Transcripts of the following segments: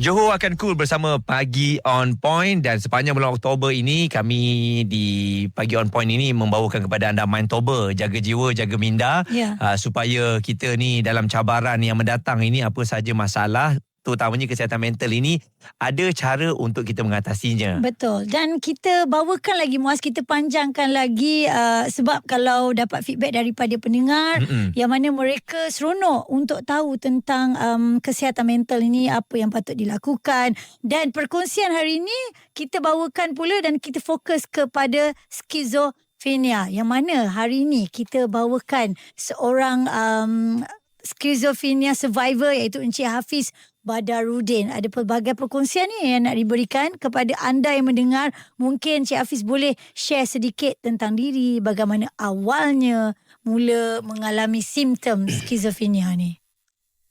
Johor akan cool bersama Pagi On Point dan sepanjang bulan Oktober ini kami di Pagi On Point ini membawakan kepada anda Mindtober, jaga jiwa, jaga minda Ya. uh, supaya kita ni dalam cabaran yang mendatang ini apa saja masalah terutamanya kesihatan mental ini ada cara untuk kita mengatasinya. Betul. Dan kita bawakan lagi Muaz, kita panjangkan lagi uh, sebab kalau dapat feedback daripada pendengar Mm-mm. yang mana mereka seronok untuk tahu tentang um, kesihatan mental ini apa yang patut dilakukan dan perkongsian hari ini kita bawakan pula dan kita fokus kepada skizofrenia yang mana hari ini kita bawakan seorang um, skizofrenia survivor iaitu Encik Hafiz Badarudin. Ada pelbagai perkongsian ni yang nak diberikan kepada anda yang mendengar. Mungkin Encik Hafiz boleh share sedikit tentang diri, bagaimana awalnya mula mengalami simptom skizofrenia ni.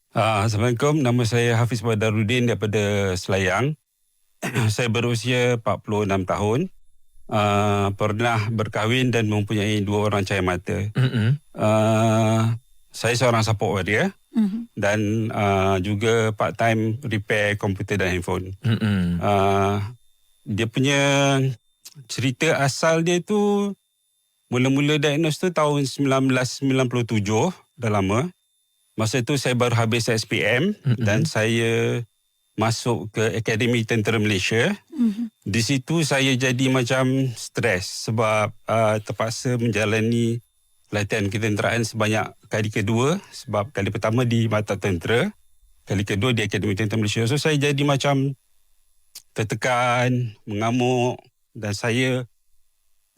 Uh, Assalamualaikum, nama saya Hafiz Badarudin daripada Selayang. saya berusia 46 tahun. Uh, pernah berkahwin dan mempunyai dua orang cahaya mata. Mm-mm. Uh, saya seorang support warrior Mm-hmm. dan uh, juga part-time repair komputer dan handphone. Mm-mm. Uh, dia punya cerita asal dia tu mula-mula diagnose tu tahun 1997 dah lama. Masa tu saya baru habis SPM Mm-mm. dan saya masuk ke Akademi Tentera Malaysia. Mm-hmm. Di situ saya jadi macam stres sebab uh, terpaksa menjalani latihan ketenteraan sebanyak kali kedua sebab kali pertama di Mata Tentera, kali kedua di Akademi Tentera Malaysia. So saya jadi macam tertekan, mengamuk dan saya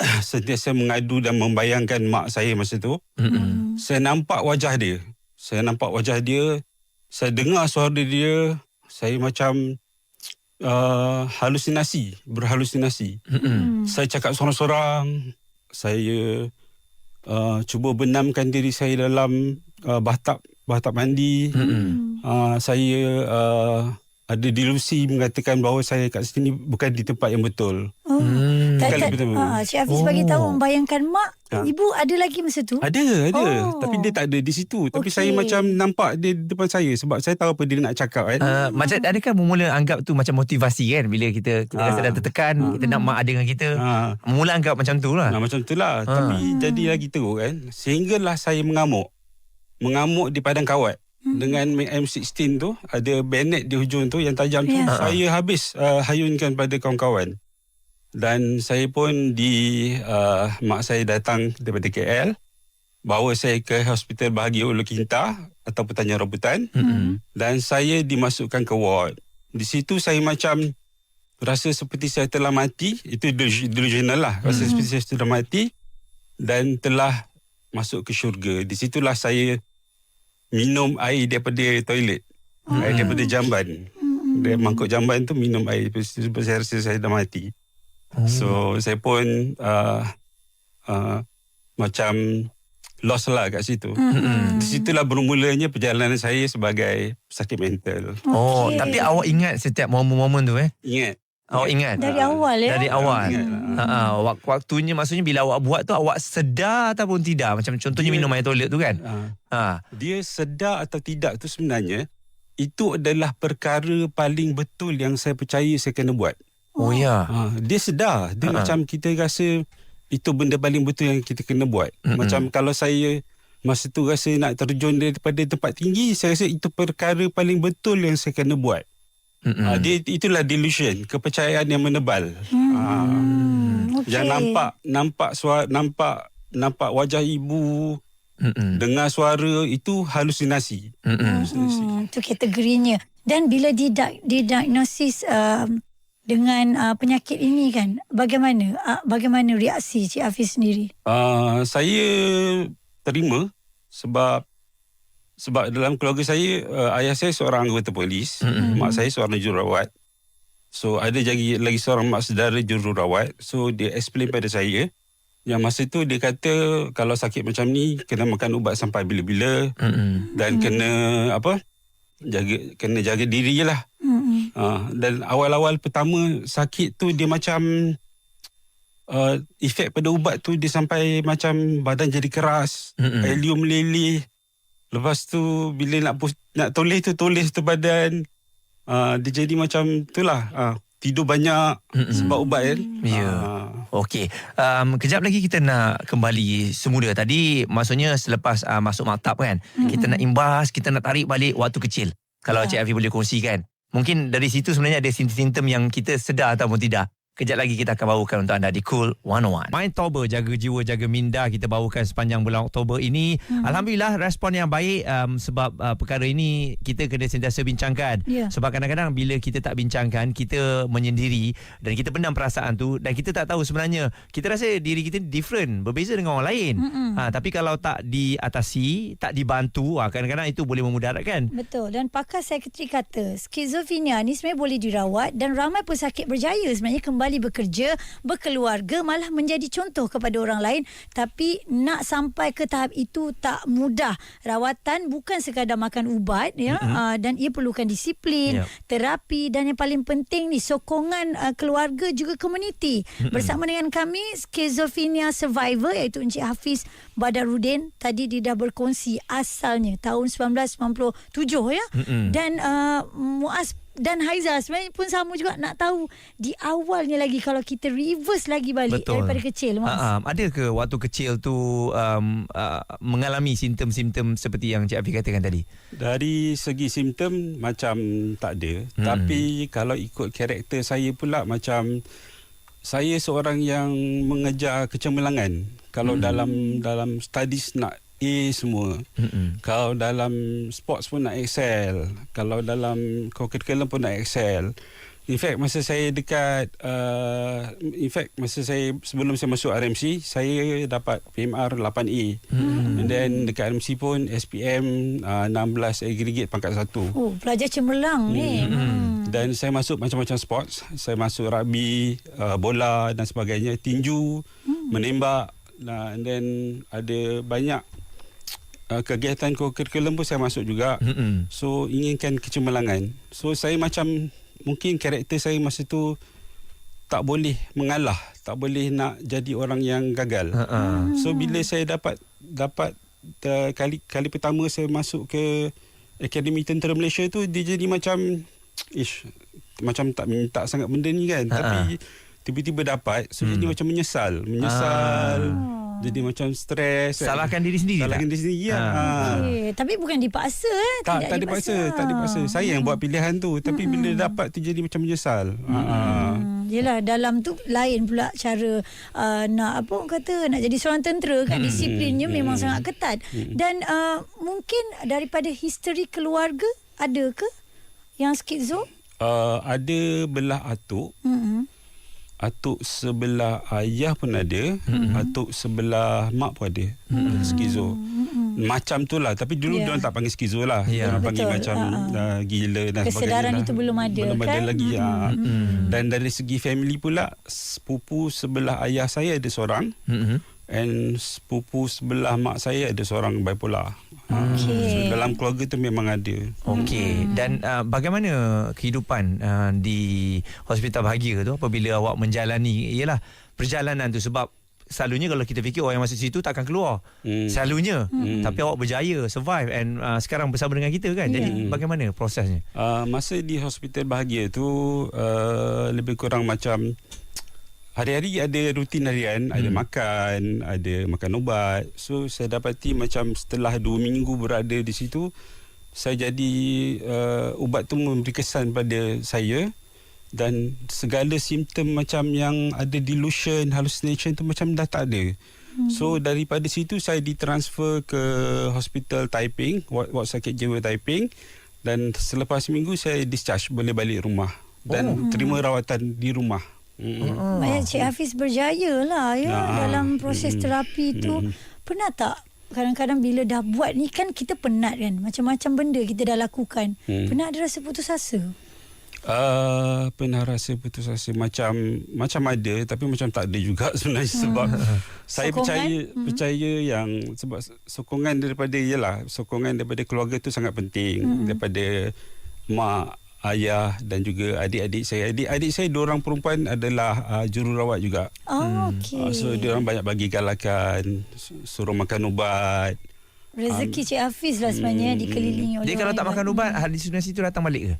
sentiasa mengadu dan membayangkan mak saya masa tu. Mm-mm. Saya nampak wajah dia. Saya nampak wajah dia. Saya dengar suara dia. Saya macam uh, halusinasi, berhalusinasi. Mm-mm. Saya cakap sorang-sorang. Saya uh, cuba benamkan diri saya dalam uh, batap batap mandi. Uh, saya uh, ada delusi mengatakan bahawa saya kat sini bukan di tempat yang betul. Oh. Mm. Tak, tak, ah, Cik Hafiz Oh. bagi tahu membayangkan mak, Ha. ibu ada lagi masa tu? Ada, ada. Oh. Tapi dia tak ada di situ. Tapi Okey. saya macam nampak dia depan saya sebab saya tahu apa dia nak cakap kan. Uh, macam adakah mula anggap tu macam motivasi kan bila kita kita rasa Ah. dah tertekan Ah. kita nak mak ada dengan kita Ha. mula anggap macam tu lah Nah, macam tu Ha. lah. Tapi jadi lagi teruk kan. Sehinggalah saya mengamuk. Mengamuk di padang kawat. Hmm. Dengan Mac M16 tu, ada bayonet di hujung tu yang tajam tu. Ya. Saya habis uh, hayunkan pada kawan-kawan. Dan saya pun di, uh, mak saya datang daripada KL. Bawa saya ke hospital bahagia Ulu Kinta atau Petanya Rambutan. Mm-mm. Dan saya dimasukkan ke ward. Di situ saya macam rasa seperti saya telah mati. Itu delus- delusional lah. Rasa Hmm. seperti saya telah mati. Dan telah masuk ke syurga. Di situlah saya minum air daripada toilet. Hmm. Air daripada jamban. Hmm. Dari mangkuk jamban tu minum air. Sebab saya rasa saya dah mati. Oh. So saya pun uh, uh, macam lost lah kat situ. Hmm. Di situlah bermulanya perjalanan saya sebagai sakit mental. Oh, Okey. tapi awak ingat setiap momen-momen tu eh? Ingat. Awak ingat? Dari Ah, awal ya? Dari awal. Ha, ha, wak- waktunya maksudnya bila awak buat tu awak sedar ataupun tidak? Macam contohnya Dia- minum air toilet tu kan? Ah, Ha. dia sedar atau tidak tu sebenarnya itu adalah perkara paling betul yang saya percaya saya kena buat. Oh ya. Ha, dia sedar. Dia Ha-ha. macam kita rasa itu benda paling betul yang kita kena buat. Mm-mm. Macam kalau saya masa tu rasa nak terjun daripada tempat tinggi, saya rasa itu perkara paling betul yang saya kena buat. Mm-mm. Ha, dia itulah delusion, kepercayaan yang menebal. Hmm. Ha, Okey. Yang nampak nampak suara nampak nampak wajah ibu, Mm-mm. dengar suara itu halusinasi. Mm-mm. Hmm, tu kategorinya. Dan bila didiagnosis um, dengan uh, penyakit ini kan, bagaimana uh, bagaimana reaksi Cik Hafiz sendiri? Uh, saya terima sebab sebab dalam keluarga saya uh, ayah saya seorang anggota polis, Mm-mm. mak saya seorang jururawat. So ada lagi lagi seorang mak saudara jururawat. So dia explain pada saya yang masa tu dia kata kalau sakit macam ni kena makan ubat sampai bila-bila Mm-mm. dan kena apa? jaga kena jaga diri je lah. Hmm. Uh, dan awal-awal pertama sakit tu dia macam uh, efek pada ubat tu dia sampai macam badan jadi keras, Mm-mm. air liur meleleh. Lepas tu bila nak pus, nak toleh tu toleh tu badan. uh, dia jadi macam itulah uh, tidur banyak Mm-mm. sebab ubat kan. Ya. Ah. Okey, um, kejap lagi kita nak kembali semula. Tadi maksudnya selepas uh, masuk maktab kan, mm-hmm. kita nak imbas, kita nak tarik balik waktu kecil. Kalau Ya. Cik Afi boleh kongsikan. Mungkin dari situ sebenarnya ada simptom-simptom yang kita sedar ataupun tidak. Kejap lagi kita akan bawakan untuk anda di Cool 101. Main Toba, jaga jiwa, jaga minda kita bawakan sepanjang bulan Oktober ini. Hmm. Alhamdulillah respon yang baik um, sebab uh, perkara ini kita kena sentiasa bincangkan. Ya. Sebab kadang-kadang bila kita tak bincangkan, kita menyendiri dan kita pendam perasaan tu dan kita tak tahu sebenarnya kita rasa diri kita different, berbeza dengan orang lain. Mm-mm. Ha, tapi kalau tak diatasi, tak dibantu, ha, kadang-kadang itu boleh memudaratkan. Betul dan pakar psikiatri kata skizofrenia ni sebenarnya boleh dirawat dan ramai pesakit berjaya sebenarnya kembali bekerja, berkeluarga malah menjadi contoh kepada orang lain tapi nak sampai ke tahap itu tak mudah. Rawatan bukan sekadar makan ubat ya mm-hmm. uh, dan ia perlukan disiplin, Ya. terapi dan yang paling penting ni sokongan uh, keluarga juga komuniti. Mm-hmm. Bersama dengan kami skizofrenia survivor iaitu Encik Hafiz Badarudin tadi dia dah berkongsi asalnya tahun 1997 ya. Mm-mm. Dan uh, Muaz dan Haiza sebenarnya pun sama juga nak tahu di awalnya lagi kalau kita reverse lagi balik Betul. daripada kecil Muaz. Ha, ada ke waktu kecil tu um, uh, mengalami simptom-simptom seperti yang Cik Afi katakan tadi? Dari segi simptom macam tak ada. Hmm. Tapi kalau ikut karakter saya pula macam saya seorang yang mengejar kecemerlangan. Kalau Hmm. dalam dalam studies nak A semua. Mm-mm. Kalau dalam sports pun nak excel. Kalau dalam co-curriculum pun nak excel. In fact masa saya dekat uh, in fact masa saya sebelum saya masuk RMC saya dapat PMR 8A. Hmm. And then dekat RMC pun SPM uh, 16 aggregate pangkat 1. Oh, pelajar cemerlang ni. Hmm. Dan saya masuk macam-macam sports. Saya masuk rugby, uh, bola dan sebagainya, tinju, hmm. menembak uh, and then ada banyak uh, kegiatan co-curriculum pun saya masuk juga. Mm-mm. So inginkan kecemerlangan. So saya macam mungkin karakter saya masa tu tak boleh mengalah, tak boleh nak jadi orang yang gagal. Ha-ha. So bila saya dapat dapat uh, kali kali pertama saya masuk ke Akademi Tentera Malaysia tu dia jadi macam ish macam tak minta sangat benda ni kan Ha-ha. tapi tiba-tiba dapat so jadi Hmm. macam menyesal menyesal Ah. jadi macam stres kan. Salahkan diri sendiri salahkan tak? diri sendiri ya. Ha. Ha. Okay. Tapi bukan dipaksa eh. Tak, Tidak tak dipaksa, tak dipaksa. Saya yang buat pilihan tu. Tapi bila dapat tu jadi macam menyesal. Ha. Hmm, yelah dalam tu lain pula cara uh, nak apa orang kata nak jadi seorang tentera kan disiplinnya memang sangat ketat dan uh, mungkin daripada history keluarga ada ke yang skizo? Uh, ada belah atuk. Hmm. Atuk sebelah ayah pun ada. Atuk sebelah mak pun ada. Skizo. Macam tu lah. Tapi dulu Ya. yeah. diorang tak panggil skizo lah. Ya. Diorang panggil Betul. macam Ha, uh, gila dan sebagainya. Kesedaran lah. itu belum ada, Belum ada kan? lagi. Ha. Mm-mm. Dan dari segi family pula, sepupu sebelah ayah saya ada seorang. Mm-mm. And sepupu sebelah mak saya ada seorang bipolar. Ha, Okey. So dalam keluarga tu memang ada. Okey dan uh, bagaimana kehidupan uh, di hospital bahagia tu apabila awak menjalani ialah perjalanan tu sebab selalunya kalau kita fikir orang yang masuk situ takkan keluar. Hmm. Selalunya Hmm. tapi awak berjaya survive and uh, sekarang bersama dengan kita kan. Jadi Ya. bagaimana prosesnya? Uh, masa di hospital bahagia tu uh, lebih kurang macam hari-hari ada rutin harian, hmm. ada makan, ada makan ubat. So saya dapati macam setelah dua minggu berada di situ, saya jadi uh, ubat tu memberi kesan pada saya dan segala simptom macam yang ada delusion, hallucination tu macam dah tak ada. Hmm. So daripada situ saya ditransfer ke hospital Taiping, ward, ward sakit jiwa Taiping dan selepas minggu saya discharge boleh balik rumah dan oh. terima rawatan di rumah. Hmm. Oh. Banyak Cik Hafiz berjaya lah ya Ah. dalam proses Mm. terapi tu. Mm. Pernah tak kadang-kadang bila dah buat ni kan kita penat kan macam-macam benda kita dah lakukan. Hmm. Pernah ada rasa putus asa? Uh, pernah rasa putus asa macam macam ada tapi macam tak ada juga sebenarnya sebab saya Sokongan? percaya Hmm. percaya yang sebab sokongan daripada ialah sokongan daripada keluarga tu sangat penting Hmm. daripada mak ayah dan juga adik-adik saya adik-adik saya dua orang perempuan adalah uh, jururawat juga Oh, okey. uh, so dia orang banyak bagi galakan su- suruh makan ubat Rezeki Cik Hafiz lah sebenarnya Hmm. dikelilingi oleh Dia kalau tak makan ubat halusinasi tu datang balik ke?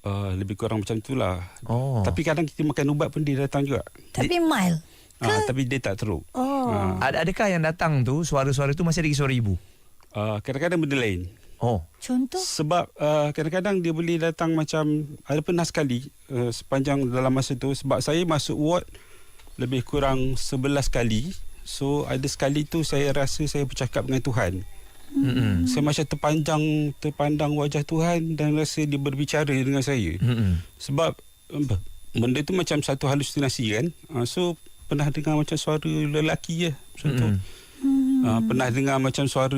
Uh, lebih kurang macam tu lah. Oh. Tapi kadang kita makan ubat pun dia datang juga. Tapi mild. Uh, tapi dia tak teruk. Oh. Ad- adakah yang datang tu suara-suara tu masih lagi suara ibu? Uh, kadang-kadang benda lain. Oh. Contoh? Sebab uh, kadang-kadang dia boleh datang macam ada pernah sekali uh, sepanjang dalam masa tu sebab saya masuk ward lebih kurang 11 kali. So ada sekali tu saya rasa saya bercakap dengan Tuhan. Mm-mm. Saya macam terpanjang terpandang wajah Tuhan dan rasa dia berbicara dengan saya. Mm-mm. Sebab benda tu macam satu halusinasi kan. Uh, so pernah dengar macam suara lelaki je macam tu. Mm-mm. Uh, pernah dengar macam suara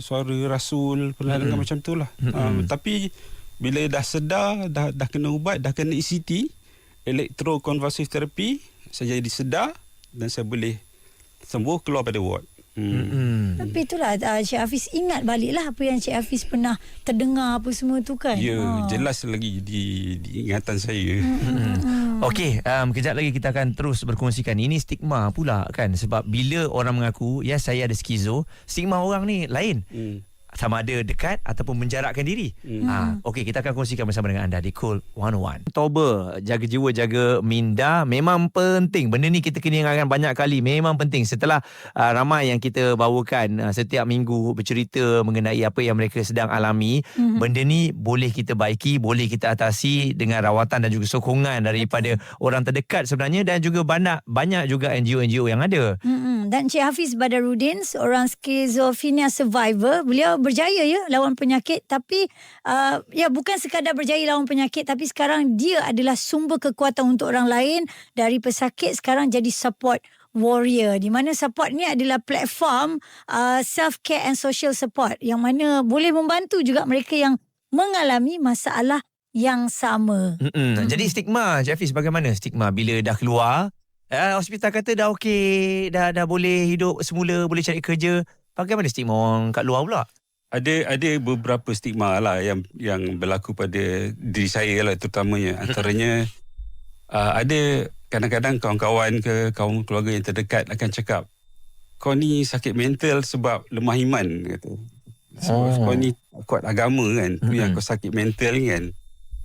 suara rasul, pernah Mm-mm. dengar macam tu lah. Uh, tapi bila dah sedar, dah dah kena ubat, dah kena ECT, electroconvulsive therapy, saya jadi sedar dan saya boleh sembuh keluar pada ward. Hmm. Tapi itulah uh, Cik Hafiz ingat baliklah apa yang Cik Hafiz pernah terdengar apa semua tu kan. Ya, Ah. jelas lagi di, di ingatan saya. Hmm. Okey, um, kejap lagi kita akan terus berkongsikan. Ini stigma pula kan sebab bila orang mengaku, ya saya ada skizo, stigma orang ni lain. Hmm. Sama ada dekat ataupun menjarakkan diri. Hmm. Ha, okey, kita akan kongsikan bersama dengan anda di Cool 101. Oktober, jaga jiwa, jaga minda memang penting. Benda ni kita kena ingatkan banyak kali. Memang penting. Setelah uh, ramai yang kita bawakan uh, setiap minggu bercerita mengenai apa yang mereka sedang alami, Mhm. benda ni boleh kita baiki, boleh kita atasi dengan rawatan dan juga sokongan daripada orang terdekat sebenarnya dan juga banyak banyak juga NGO-NGO yang ada. Mm-mm. Dan Cik Hafiz Badarudin seorang skizofrenia survivor beliau berjaya ya lawan penyakit tapi uh, ya bukan sekadar berjaya lawan penyakit tapi sekarang dia adalah sumber kekuatan untuk orang lain dari pesakit sekarang jadi support warrior di mana support ni adalah platform uh, self care and social support yang mana boleh membantu juga mereka yang mengalami masalah yang sama. Mm-mm. Jadi stigma, Cik Hafiz bagaimana stigma bila dah keluar Uh, hospital kata dah okey, dah dah boleh hidup semula, boleh cari kerja. Bagaimana stigma orang kat luar pula? Ada ada beberapa stigma lah yang yang berlaku pada diri saya lah terutamanya. Antaranya uh, ada kadang-kadang kawan-kawan ke kawan keluarga yang terdekat akan cakap kau ni sakit mental sebab lemah iman kata. Sebab Oh. kau ni kuat agama kan. Tu yang kau sakit mental ni kan.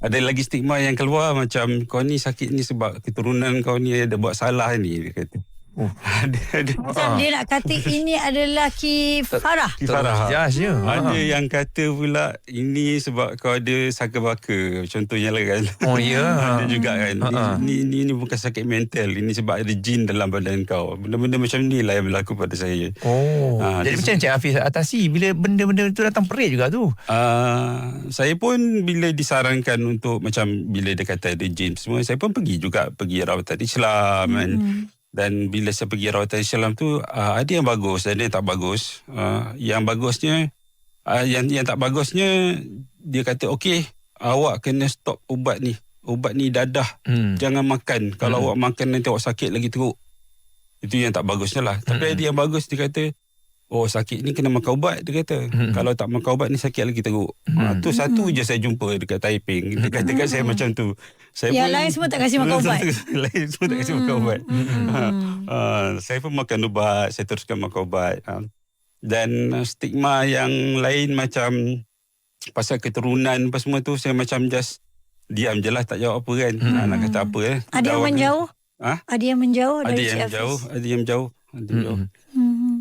Ada lagi stigma yang keluar macam kau ni sakit ni sebab keturunan kau ni ada buat salah ni dia kata. Oh. ada ada Macam dia nak kata ini adalah kifarah. kifarah. Jas je. Ada Ha. yang kata pula ini sebab kau ada saka baka contohnya lah kan. Oh ya. ada juga kan. Ini, ini, ini bukan sakit mental. Ini sebab ada jin dalam badan kau. Benda-benda macam ni lah yang berlaku pada saya. Oh. Ah, Jadi dia- macam Cik Hafiz atasi bila benda-benda tu datang perit juga tu. Uh, saya pun bila disarankan untuk macam bila dia kata ada jin semua, saya pun pergi juga pergi rawatan Islam kan. Hmm. Dan bila saya pergi rawatan Islam tu uh, ada yang bagus dan ada yang tak bagus. Uh, yang bagusnya uh, yang yang tak bagusnya dia kata okey awak kena stop ubat ni. Ubat ni dadah. Hmm. Jangan makan. Kalau Hmm. awak makan nanti awak sakit lagi teruk. Itu yang tak bagusnya lah. Tapi Hmm. ada yang bagus dia kata Oh sakit ni kena makan ubat dia kata. Hmm. Kalau tak makan ubat ni sakit lagi teruk. Hmm. Ha, tu satu je saya jumpa dekat Taiping. Dia kata kat saya macam tu. Saya Yang lain semua tak kasi makan ubat. lain semua tak kasi makan ubat. Hmm. Ha, ha, saya pun makan ubat, saya teruskan makan ubat. Ha. Dan stigma yang lain macam pasal keturunan apa semua tu saya macam just diam je lah tak jawab apa kan. Hmm. Ha, nak kata apa eh. Ada yang menjauh? Ha? Ada yang menjauh Ada dari yang Cik Hafiz? jauh, ada yang jauh. Ada yang jauh.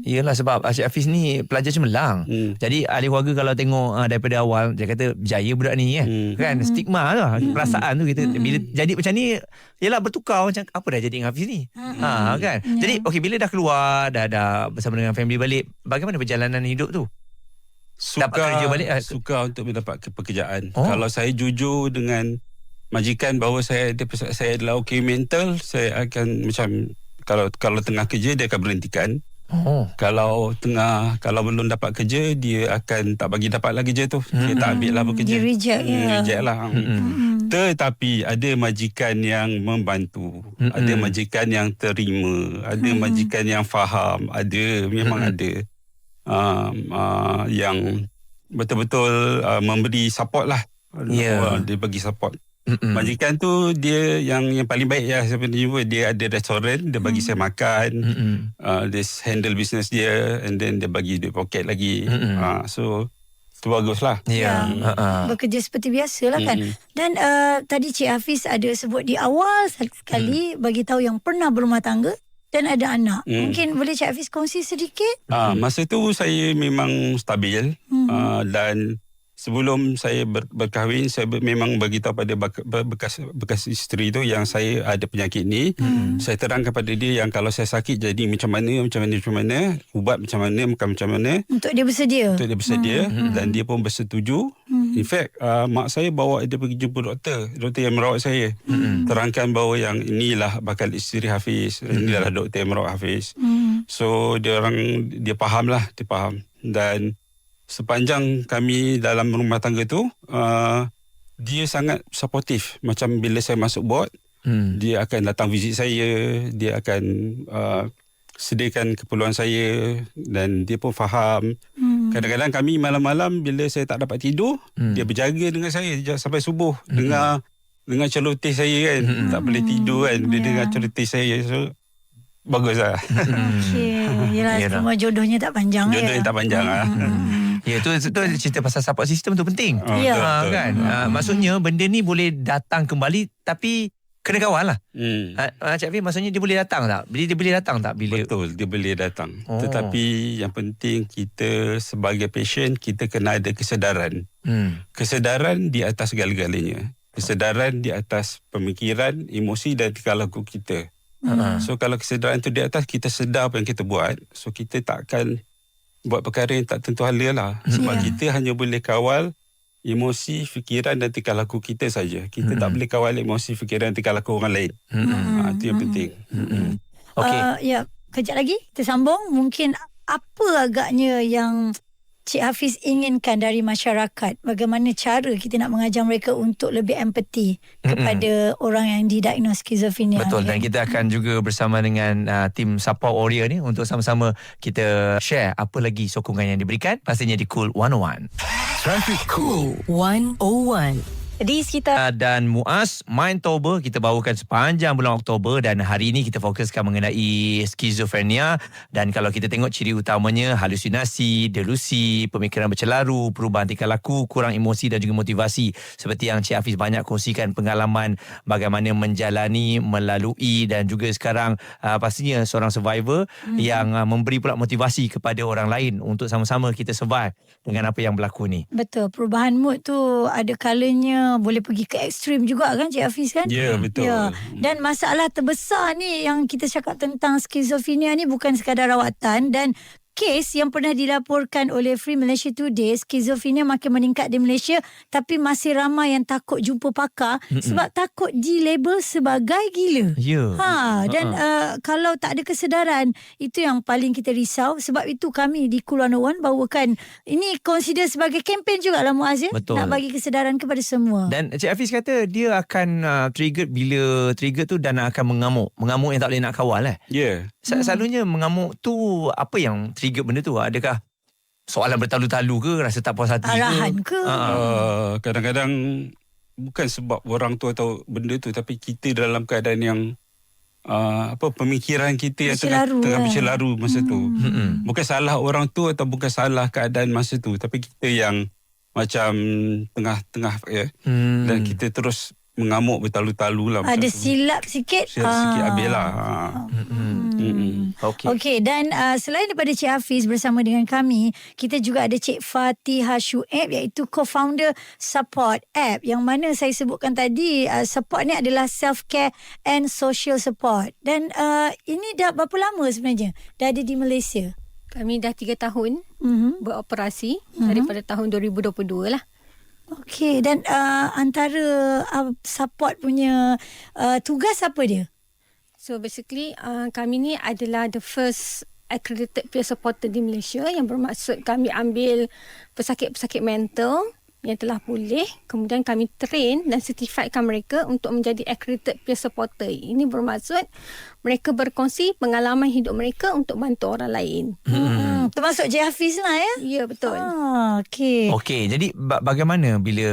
Hmm. Hmm. Yelah sebab Cik Hafiz ni pelajar cemerlang. Hmm. Jadi ahli keluarga kalau tengok uh, daripada awal dia kata berjaya budak ni eh. Hmm. Kan stigma lah perasaan tu kita bila jadi macam ni yalah bertukar macam apa dah jadi dengan Hafiz ni. Ha kan. Ya. Jadi okey bila dah keluar dah dah bersama dengan family balik bagaimana perjalanan hidup tu? Suka, Dapat kerja balik, eh? Suka untuk mendapat ke- pekerjaan. Oh. Kalau saya jujur dengan majikan bahawa saya ada saya adalah okey mental, saya akan macam kalau kalau tengah kerja dia akan berhentikan. Oh. Kalau tengah kalau belum dapat kerja dia akan tak bagi dapat lagi kerja tu. Dia tak ambil lah bekerja. Dia reject, Hmm, ya. Reject lah. Mm-mm. Hmm. Tetapi ada majikan yang membantu, Mm-mm. ada majikan yang terima, ada Mm-mm. majikan yang faham, ada memang Mm-mm. ada um, uh, yang betul-betul uh, memberi support lah. Ya. Uh, dia bagi support. Mm-mm. Majikan tu dia yang yang paling baik ya saya pernah jumpa dia ada restoran dia bagi Mm. saya makan Mm-mm. uh, dia handle business dia and then dia bagi duit poket lagi Mm-mm. uh, so tu baguslah. Ya. Ya. Ha. bekerja seperti biasa lah kan. Mm. Dan uh, tadi Cik Hafiz ada sebut di awal sekali bagi tahu yang pernah berumah tangga dan ada anak. Mm. Mungkin boleh Cik Hafiz kongsi sedikit? Ah, masa tu saya memang stabil Hmm. ah, dan sebelum saya ber, berkahwin saya ber, memang bagi tahu pada bekas bekas isteri tu yang saya ada penyakit ni. Hmm. Saya terangkan pada dia yang kalau saya sakit jadi macam mana macam mana macam mana, ubat macam mana makan macam mana Untuk dia bersedia. untuk dia bersedia dan dia pun bersetuju. Hmm. In fact, uh, mak saya bawa dia pergi jumpa doktor. Doktor yang merawat saya. Mm-mm. Terangkan bahawa yang inilah bakal isteri Hafiz. Inilah doktor yang merawat Hafiz. Hmm. So dia orang dia faham lah, dia faham. Dan sepanjang kami dalam rumah tangga tu, uh, dia sangat supportive. Macam bila saya masuk board, Hmm. dia akan datang visit saya, dia akan uh, sediakan keperluan saya dan dia pun faham. Hmm. Kadang-kadang kami malam-malam bila saya tak dapat tidur, Hmm. dia berjaga dengan saya sampai subuh. Dengar dengar celoteh saya kan. Hmm. Tak boleh tidur kan. Dia Ya. dengar celoteh saya. So baguslah. Okey. Yelah, Yelah. semua jodohnya tak panjang. Jodoh ya. yang tak panjang lah. Hmm. Ya tu, tu cerita pasal support system tu penting. Oh, Ya. Ha, betul. kan? Ha, maksudnya benda ni boleh datang kembali tapi kena kawal lah. Hmm. Ha, ha, Cik maksudnya dia boleh datang tak? Bila dia boleh datang tak? Bila Betul, dia boleh datang. Oh. Tetapi yang penting kita sebagai patient, kita kena ada kesedaran. Hmm. Kesedaran di atas segala-galanya. Kesedaran di atas pemikiran, emosi dan tingkah laku kita. Ha. So kalau kesedaran tu di atas, kita sedar apa yang kita buat. So kita tak akan buat perkara yang tak tentu hala lah. Sebab Ya. kita hanya boleh kawal emosi, fikiran dan tingkah laku kita saja. Kita tak boleh kawal emosi, fikiran dan tingkah laku orang lain. Hmm. Ha, itu yang penting. Hmm. Okey. Uh, ya, kejap lagi kita sambung. Mungkin apa agaknya yang Cik Hafiz inginkan dari masyarakat? Bagaimana cara kita nak mengajar mereka untuk lebih empati kepada orang yang didiagnos skizofrenia? Betul dan kan? kita akan juga bersama dengan uh, tim support warrior ni untuk sama-sama kita share apa lagi sokongan yang diberikan pastinya di Cool 101. Traffic Cool 101. Di sekitar dan Muaz Mindtober kita bawakan sepanjang bulan Oktober dan hari ini kita fokuskan mengenai skizofrenia dan kalau kita tengok ciri utamanya halusinasi, delusi, pemikiran bercelaru, perubahan tingkah laku, kurang emosi dan juga motivasi seperti yang Cik Hafiz banyak kongsikan pengalaman bagaimana menjalani, melalui dan juga sekarang uh, pastinya seorang survivor mm-hmm. yang uh, memberi pula motivasi kepada orang lain untuk sama-sama kita survive dengan apa yang berlaku ni. Betul, perubahan mood tu ada kalanya boleh pergi ke ekstrim juga kan Cik Hafiz kan? Ya, betul. Ya. Dan masalah terbesar ni yang kita cakap tentang skizofrenia ni bukan sekadar rawatan dan kes yang pernah dilaporkan oleh Free Malaysia Today, skizofrenia makin meningkat di Malaysia tapi masih ramai yang takut jumpa pakar Mm-mm. sebab takut dilabel sebagai gila. Ya. Ha dan uh, kalau tak ada kesedaran itu yang paling kita risau sebab itu kami di Cool 101 bawakan ini consider sebagai kempen jugalah Muaz ya Betul. nak bagi kesedaran kepada semua. Dan Cik Hafiz kata dia akan uh, trigger bila trigger tu dan akan mengamuk. Mengamuk yang tak boleh nak kawal eh. Ya. Hmm. Selalunya mengamuk tu apa yang trigger benda tu? Adakah soalan bertalu-talu ke? Rasa tak puas hati Arahan ke? ke? Uh, kadang-kadang bukan sebab orang tu atau benda tu tapi kita dalam keadaan yang uh, apa pemikiran kita yang tengah Bercelaru, tengah eh. bercelaru masa tu. Mm-mm. Bukan salah orang tu atau bukan salah keadaan masa tu tapi kita yang macam tengah-tengah ya Hmm. dan kita terus mengamuk bertalu-talu lah Ada tu. silap sikit. Silap sikit Ah. habis lah. Ha. Mm-mm. Mm-mm. Okey. Okey dan uh, selain daripada Cik Hafiz bersama dengan kami, kita juga ada Cik Fatihah Shuib iaitu co-founder Support App yang mana saya sebutkan tadi uh, support ni adalah self care and social support. Dan uh, ini dah berapa lama sebenarnya dah ada di Malaysia? Kami dah 3 tahun Mhm. beroperasi mm-hmm. daripada tahun 2022 lah. Okey dan uh, antara uh, support punya uh, tugas apa dia? So basically uh, kami ni adalah the first accredited peer supporter di Malaysia yang bermaksud kami ambil pesakit-pesakit mental yang telah pulih kemudian kami train dan certifiedkan mereka untuk menjadi accredited peer supporter. Ini bermaksud mereka berkongsi pengalaman hidup mereka untuk bantu orang lain. Hmm. Termasuk Cik Hafiz lah ya? Ya betul. Ah, okey. Okey, jadi ba- bagaimana bila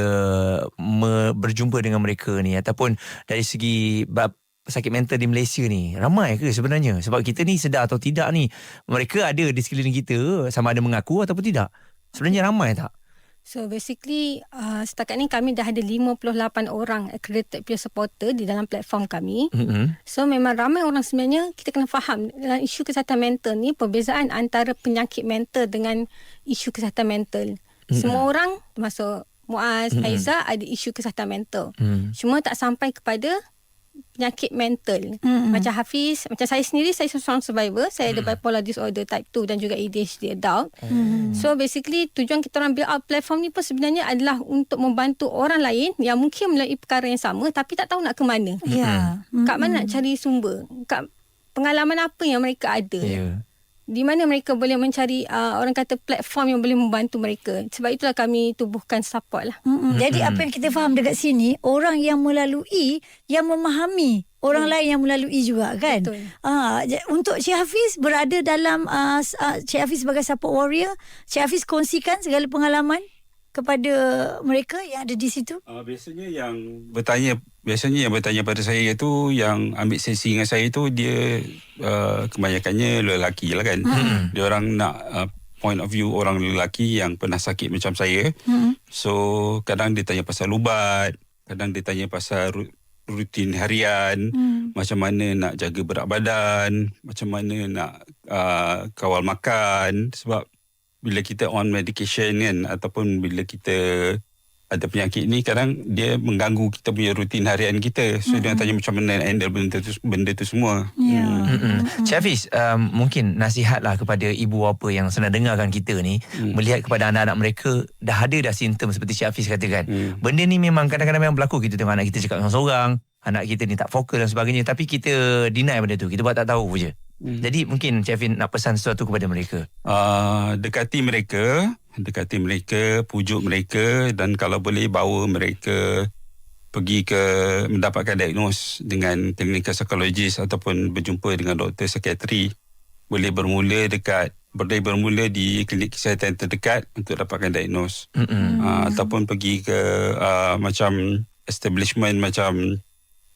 me- berjumpa dengan mereka ni ataupun dari segi bab sakit mental di Malaysia ni ramai ke sebenarnya sebab kita ni sedar atau tidak ni mereka ada di sekeliling kita sama ada mengaku ataupun tidak sebenarnya ramai tak So basically uh, setakat ni kami dah ada 58 orang accredited peer supporter di dalam platform kami. Mm-mm. So memang ramai orang sebenarnya kita kena faham dalam isu kesihatan mental ni perbezaan antara penyakit mental dengan isu kesihatan mental. Semua orang termasuk Muaz, Aiza ada isu kesihatan mental. Mm. Cuma tak sampai kepada penyakit mental. Mm-mm. Macam Hafiz, macam saya sendiri saya seorang survivor, saya ada bipolar disorder type 2 dan juga ADHD adult. Hmm. So basically tujuan kita orang build out platform ni pun sebenarnya adalah untuk membantu orang lain yang mungkin melalui perkara yang sama tapi tak tahu nak ke mana. Ya. Kat mana nak cari sumber? Kat pengalaman apa yang mereka ada? Ya. Di mana mereka boleh mencari uh, orang kata platform yang boleh membantu mereka. Sebab itulah kami tubuhkan support lah. Mm-mm. Jadi apa yang kita faham dekat sini orang yang melalui yang memahami orang lain yang melalui juga kan. Betul. Ah j- untuk Cik Hafiz berada dalam uh, uh, Cik Hafiz sebagai support warrior, Cik Hafiz kongsikan segala pengalaman kepada mereka yang ada di situ. Uh, biasanya yang bertanya biasanya yang bertanya pada saya tu yang ambil sesi dengan saya tu dia uh, kebanyakannya lelaki lah kan. Hmm. Dia orang nak uh, point of view orang lelaki yang pernah sakit macam saya. Hmm. So kadang dia tanya pasal ubat, kadang dia tanya pasal ru- rutin harian, Hmm. macam mana nak jaga berat badan, macam mana nak uh, kawal makan sebab bila kita on medication kan ataupun bila kita ada penyakit ni kadang dia mengganggu kita punya rutin harian kita. So mm-hmm. dia tanya macam mana nak handle benda tu benda tu semua. Ya. Mm-mm. Cik Hafiz, um, mungkin nasihatlah kepada ibu bapa yang sedang dengarkan kita ni Hmm. melihat kepada anak-anak mereka dah ada dah simptom seperti Cik Hafiz katakan. Hmm. Benda ni memang kadang-kadang memang berlaku kita tengok anak kita cakap seorang-seorang, anak kita ni tak fokus dan sebagainya tapi kita deny benda tu. Kita buat tak tahu je. Hmm. Jadi mungkin Cik Hafiz nak pesan sesuatu kepada mereka. Uh, dekati mereka, dekati mereka, pujuk mereka dan kalau boleh bawa mereka pergi ke mendapatkan diagnose dengan klinikal psikologis ataupun berjumpa dengan doktor psikiatri. Boleh bermula dekat boleh bermula di klinik kesihatan terdekat untuk dapatkan diagnose. Mm-mm. Uh, ataupun pergi ke uh, macam establishment macam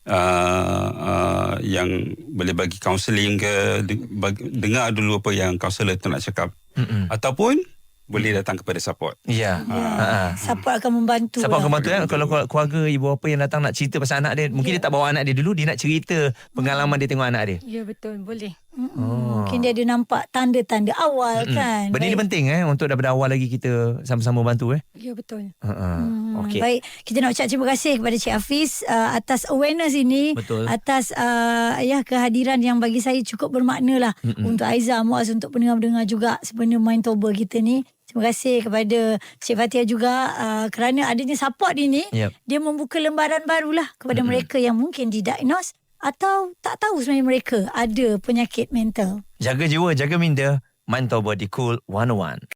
uh, uh, yang boleh bagi kaunseling ke de- bagi, dengar dulu apa yang kaunselor tu nak cakap Mm-mm. ataupun boleh datang kepada support. Ya. Ya. Ha. Support akan membantu. Siapa lah. akan bantu kan kalau keluarga ibu bapa yang datang nak cerita pasal anak dia, mungkin dia tak bawa anak dia dulu, dia nak cerita pengalaman dia tengok anak dia. Ya betul, boleh. Mm-mm. Mungkin dia ada nampak tanda-tanda awal Mm-mm. kan. Benda ni Baik. penting eh untuk daripada awal lagi kita sama-sama bantu eh. Ya betul. Ha. Hmm, Okey. Baik, kita nak ucap terima kasih kepada Cik Hafiz uh, atas awareness ini, Betul. atas uh, ya kehadiran yang bagi saya cukup bermakna lah Mm-mm. untuk Aiza, Muaz, untuk pendengar-pendengar juga sebenarnya Mind Toba kita ni. Terima kasih kepada Cik Fatia juga uh, kerana adanya support ini, Yep. dia membuka lembaran barulah kepada Mm-mm. mereka yang mungkin didiagnose atau tak tahu sebenarnya mereka ada penyakit mental. Jaga jiwa, jaga minda. Mind Toba di Cool 101.